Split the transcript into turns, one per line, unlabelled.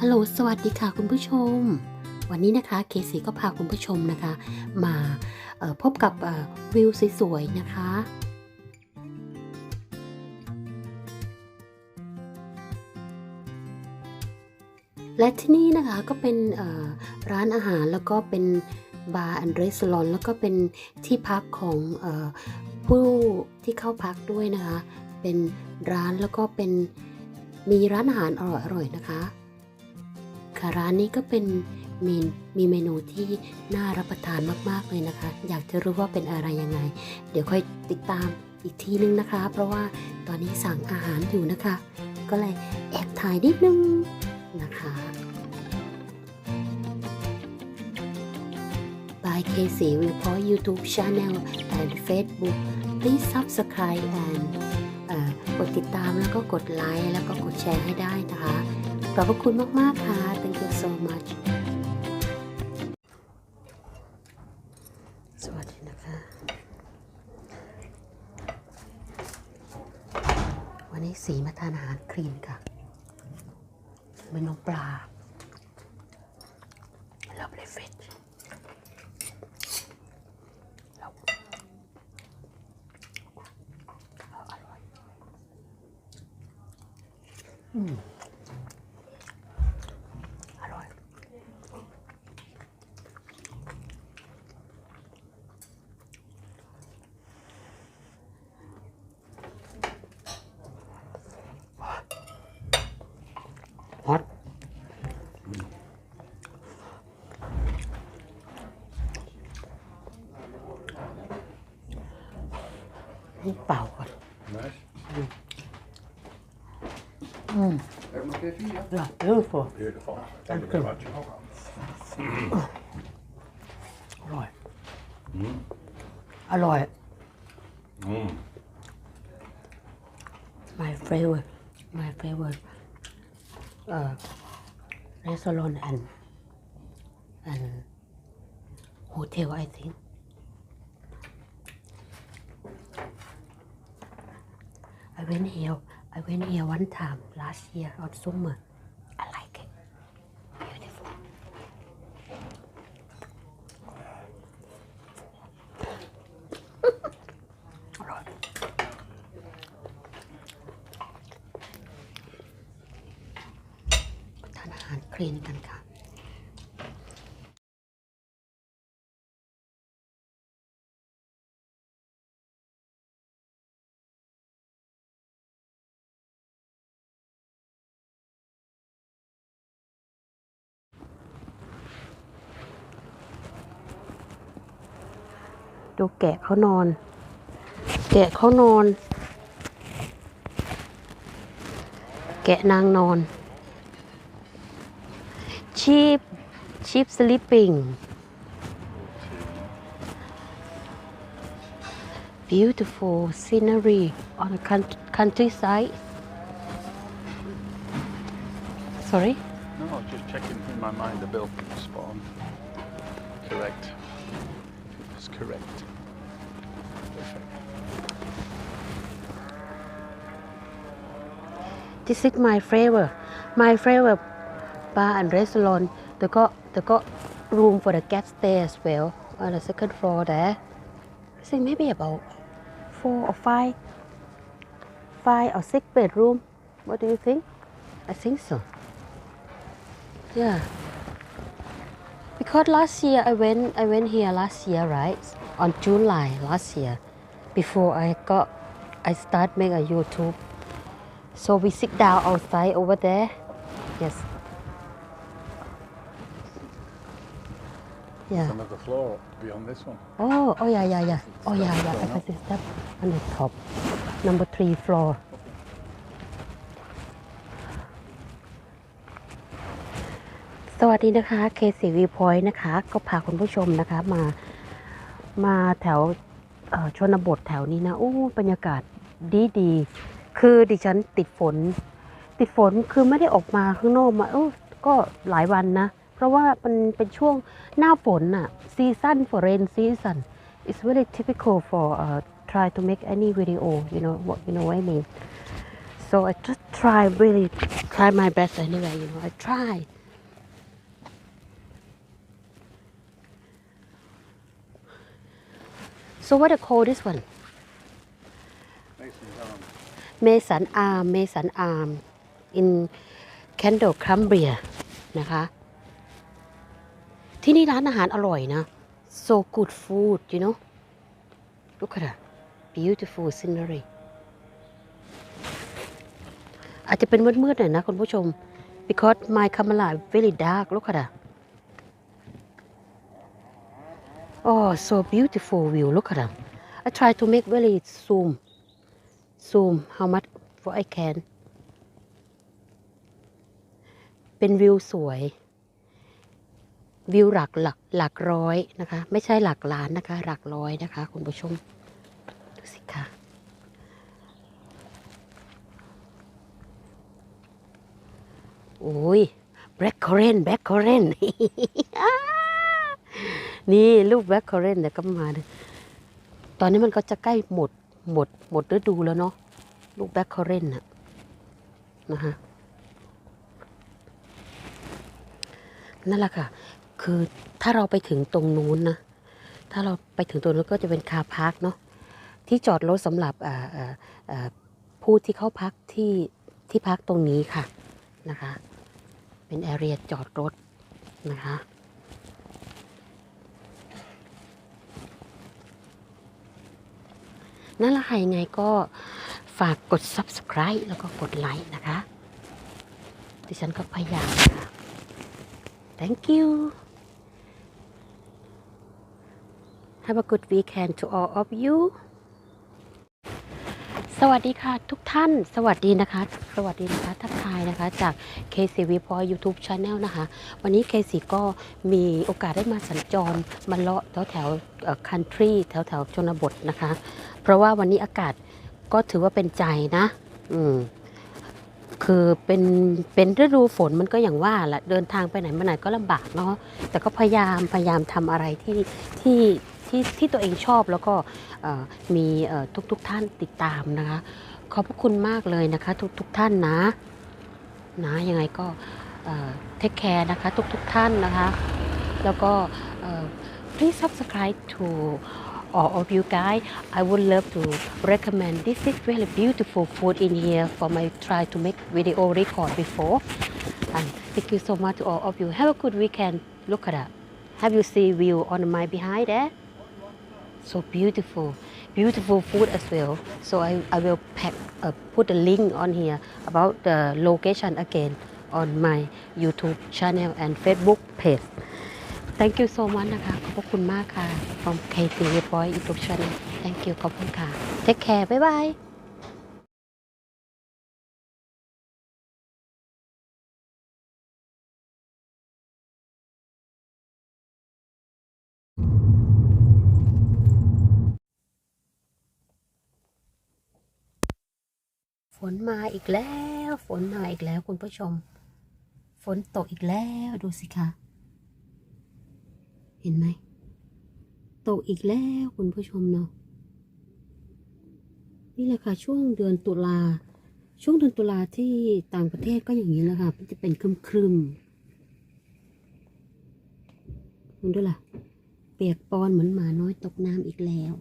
ฮัลโหลสวัสดีค่ะคุณผู้ชม วันนี้นะคะเคสีก็พาคุณผู้ชมนะคะ มาพบกับวิวสวยๆนะคะ และที่นี่นะคะก็เป็นร้านอาหารแล้วก็เป็นบาร์แอนด์รีสอร์ทแล้วก็เป็นที่พักของอผู้ที่เข้าพักด้วยนะคะ เป็นร้านแล้วก็เป็นมีร้านอาหารอร่อยๆนะคะ ค่ะร้านนี้ก็เป็นมีมีเมนูที่น่ารับประทานมากๆเลยนะคะ อยากจะรู้ว่าเป็นอะไรยังไง เดี๋ยวค่อยติดตามอีกทีนึงนะคะ เพราะว่าตอนนี้สั่งอาหารอยู่นะคะ ก็เลยแอบถ่ายนิดนึงนะคะ by KC Report YouTube Channel and Facebook please subscribe and กดติดตามแล้วก็กดไลค์แล้วก็กดแชร์ให้ได้นะคะ ขอบพระคุณมาก ๆ ค่ะ thank you so much สวัสดีนะคะ วันนี้สีมาทานอาหารคลีนค่ะเมนูปลา lovely fish วอร่อยอืม อร่อย ฮอตให้เป่าก่อน
Nice.
อืม
Everyone okay for you? Yeah.
หลับ beautiful
Beautiful.
Thank
Thank you very
you.
much.
อร่อย
Mm.
อร่อย
Mm.
my favorite my favorite uh, restaurant and and hotel I think I went here I went here one time last year on summer I like it beautiful อร่อย ทานอาหารคลีนกันค่ะดูแกะเขานอน แกะเขานอน แกะนางนอน cheap cheap sleeping beautiful scenery on the coun- countryside sorry
No, I was just checking in my mind the bill on. Correct. It's correct. Perfect.
this is my flavor my flavor bar and restaurant. They got they got room for the guest stay as well on the second floor there. I think maybe about four or five five or six bedroom. What do you think? I think so. Yeah. Because last year I went I went here last year right? On July last year. Before I got I start make a YouTube. So we sit down outside over there. Yes yeah
Another floor beyond this one.
Oh, oh yeah, yeah, yeah. Oh yeah, yeah. I can see step on the top, number three floor. สวัสดีนะคะเคสีวีพอยนะคะ ก็พาคุณผู้ชมนะคะมา มาแถวเอ่อชนบทแถวนี้นะโอ้บรรยากาศดีดีๆคือดิฉันติดฝน ติดฝนคือไม่ได้ออกมาข้างนอกมาเออก็หลายวันนะ เพราะว่ามันเป็นช่วงหน้าฝนน่ะ season for rain season it's very typical for uh, try to make any video you know what you know what I mean so I just try really try my best anyway you know I try so what do you call this one
Mason Arm.
เมสันอาร์มเมสันอาร์ม in Candle Cumbria นะคะ ที่นี่ร้านอาหารอร่อยนะ so good food you know look at that beautiful scenery อาจจะเป็นมืดๆหน่อยนะคุณผู้ชม because my camera very dark look at that oh so beautiful view look at that I try to make very zoom zoom how much what I can เป็นวิวสวย วิวหลักหลักหลักร้อยนะคะ ไม่ใช่หลักล้านนะคะ หลักร้อยนะคะ คุณผู้ชมดูสิคะโอ้ยแบล็คคอเรนแบล็คคอเรนนี่ลูกแบล็คคอเรนเนี่ยก็มาตอนนี้มันก็จะใกล้หมดหมดหมดฤดูแล้วเนาะลูกแบล็คคอเรนน่ะนะคะนั่นแหละค่ะ คือถ้าเราไปถึงตรงนู้นนะ ถ้าเราไปถึงตรงนู้นก็จะเป็นคาพาร์คเนาะที่จอดรถสำหรับผู้ที่เข้าพักที่ที่พักตรงนี้ค่ะนะคะ เป็นแอเรียจอดรถนะคะ นั่นละค่ะยังไงก็ฝากกด subscribe แล้วก็กดไลค์นะคะ ดิฉันก็พยายามค่ะ thank you have a good weekend to all of you สวัสดีค่ะทุกท่าน สวัสดีนะคะ สวัสดีนะคะทักทายนะคะจาก KCV p o YouTube Channel นะคะ วันนี้ KC ก็มีโอกาสได้มาสัญจรมาเลาะแถวแถวๆ country แถวแถวชนบทนะคะ เพราะว่าวันนี้อากาศก็ถือว่าเป็นใจนะ อืมคือเป็นเป็นฤดูฝนมันก็อย่างว่าแหละเดินทางไปไหนมาไหนก็ลำบากเนาะแต่ก็พยายามพยายามทำอะไรที่ที่ ที่ที่ตัวเองชอบแล้วก็มีทุกทุกๆท่านติดตามนะคะ ขอบพระคุณมากเลยนะคะ ทุกทุกๆท่านนะนะยังไงก็เทคแคร์นะคะ ทุกทุกๆท่านนะคะ แล้วก็ please subscribe to all of you guys I would love to recommend this is really beautiful food in here for my try to make video record before and thank you so much to all of you have a good weekend look at that have you see view on my behind there so beautiful beautiful food as well so I, I will pack uh, put a link on here about the location again on my YouTube channel and Facebook page thank you so much นะคะขอบคุณมากค่ะ from KC Boy YouTube channel thank you ขอบคุณค่ะ take care bye bye ฝนมาอีกแล้ว ฝนมาอีกแล้วคุณผู้ชม ฝนตกอีกแล้วดูสิคะ เห็นไหม ตกอีกแล้วคุณผู้ชมเนาะ นี่แหละค่ะช่วงเดือนตุลา ช่วงเดือนตุลาที่ต่างประเทศก็อย่างนี้แหละค่ะมันจะเป็นครึมครึมๆดูด้วยล่ะ เปียกปอนเหมือนหมาน้อยตกน้ำอีกแล้ว